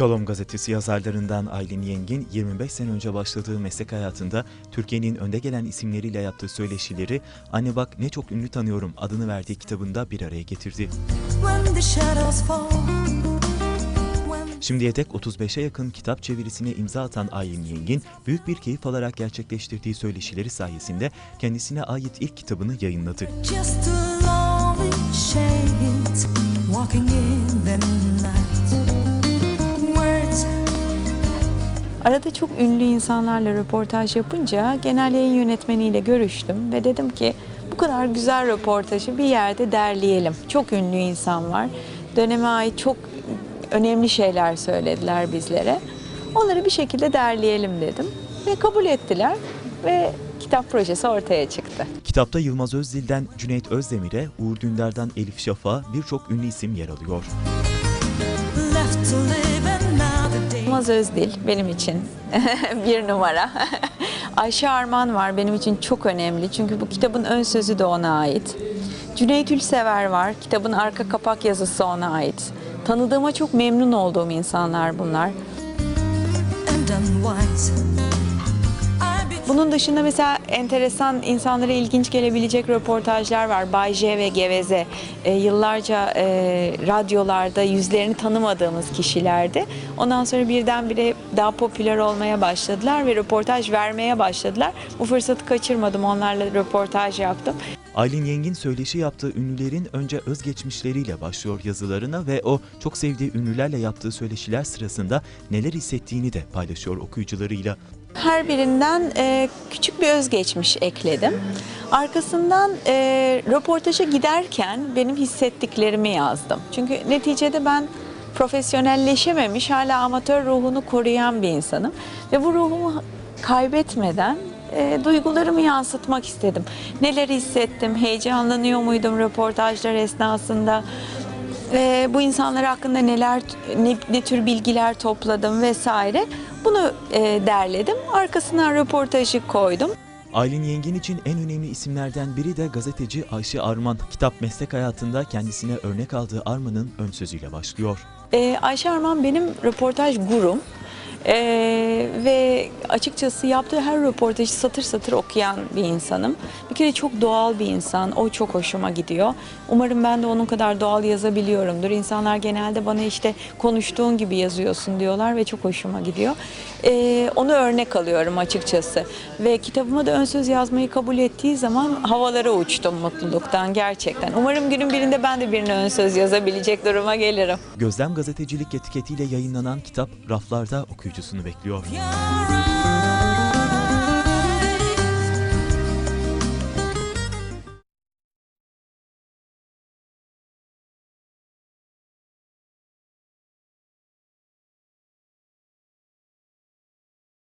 Şalom gazetesi yazarlarından Aylin Yengin 25 sene önce başladığı meslek hayatında Türkiye'nin önde gelen isimleriyle yaptığı söyleşileri Anne Bak Ne Çok Ünlü Tanıyorum adını verdiği kitabında bir araya getirdi. Şimdiye dek 35'e yakın kitap çevirisine imza atan Aylin Yengin, büyük bir keyif alarak gerçekleştirdiği söyleşileri sayesinde kendisine ait ilk kitabını yayınladı. just a lonely shades walking in the Arada çok ünlü insanlarla röportaj yapınca genel yayın yönetmeniyle görüştüm ve dedim ki bu kadar güzel röportajı bir yerde derleyelim. Çok ünlü insan var. Döneme ait çok önemli şeyler söylediler bizlere. Onları bir şekilde derleyelim dedim ve kabul ettiler ve kitap projesi ortaya çıktı. Kitapta Yılmaz Özdil'den Cüneyt Özdemir'e, Uğur Dündar'dan Elif Şafak'a birçok ünlü isim yer alıyor. left to live. Yılmaz Özdil benim için bir numara. Ayşe Arman var benim için çok önemli çünkü bu kitabın ön sözü de ona ait. Cüneyt Ülsever var, kitabın arka kapak yazısı ona ait. Tanıdığıma çok memnun olduğum insanlar bunlar. and unwise. Bunun dışında mesela enteresan, insanlara ilginç gelebilecek röportajlar var. Bay J ve Geveze e, yıllarca e, radyolarda yüzlerini tanımadığımız kişilerdi. Ondan sonra birdenbire daha popüler olmaya başladılar ve röportaj vermeye başladılar. Bu fırsatı kaçırmadım, onlarla röportaj yaptım. Aylin Yengin söyleşi yaptığı ünlülerin önce özgeçmişleriyle başlıyor yazılarına ve o çok sevdiği ünlülerle yaptığı söyleşiler sırasında neler hissettiğini de paylaşıyor okuyucularıyla. Her birinden e, küçük bir özgeçmiş ekledim. Arkasından e, röportaja giderken benim hissettiklerimi yazdım. Çünkü neticede ben profesyonelleşememiş, hala amatör ruhunu koruyan bir insanım. Ve bu ruhumu kaybetmeden e, duygularımı yansıtmak istedim. Neler hissettim, heyecanlanıyor muydum röportajlar esnasında, ve bu insanlar hakkında neler ne, ne tür bilgiler topladım vesaire. Bunu e, derledim. Arkasına röportajı koydum. Aylin Yengin için en önemli isimlerden biri de gazeteci Ayşe Arman. Kitap meslek hayatında kendisine örnek aldığı Arman'ın ön sözüyle başlıyor. E, Ayşe Arman benim röportaj gurum. E, ve açıkçası yaptığı her röportajı satır satır okuyan bir insanım. Bir kere çok doğal bir insan. O çok hoşuma gidiyor. Umarım ben de onun kadar doğal yazabiliyorumdur. İnsanlar genelde bana işte konuştuğun gibi yazıyorsun diyorlar ve çok hoşuma gidiyor. E, onu örnek alıyorum açıkçası. Ve kitabıma da ön söz yazmayı kabul ettiği zaman havalara uçtum mutluluktan gerçekten. Umarım günün birinde ben de birine ön söz yazabilecek duruma gelirim. Gözlem Gazetecilik etiketiyle yayınlanan kitap raflarda okuyucusunu bekliyor. You're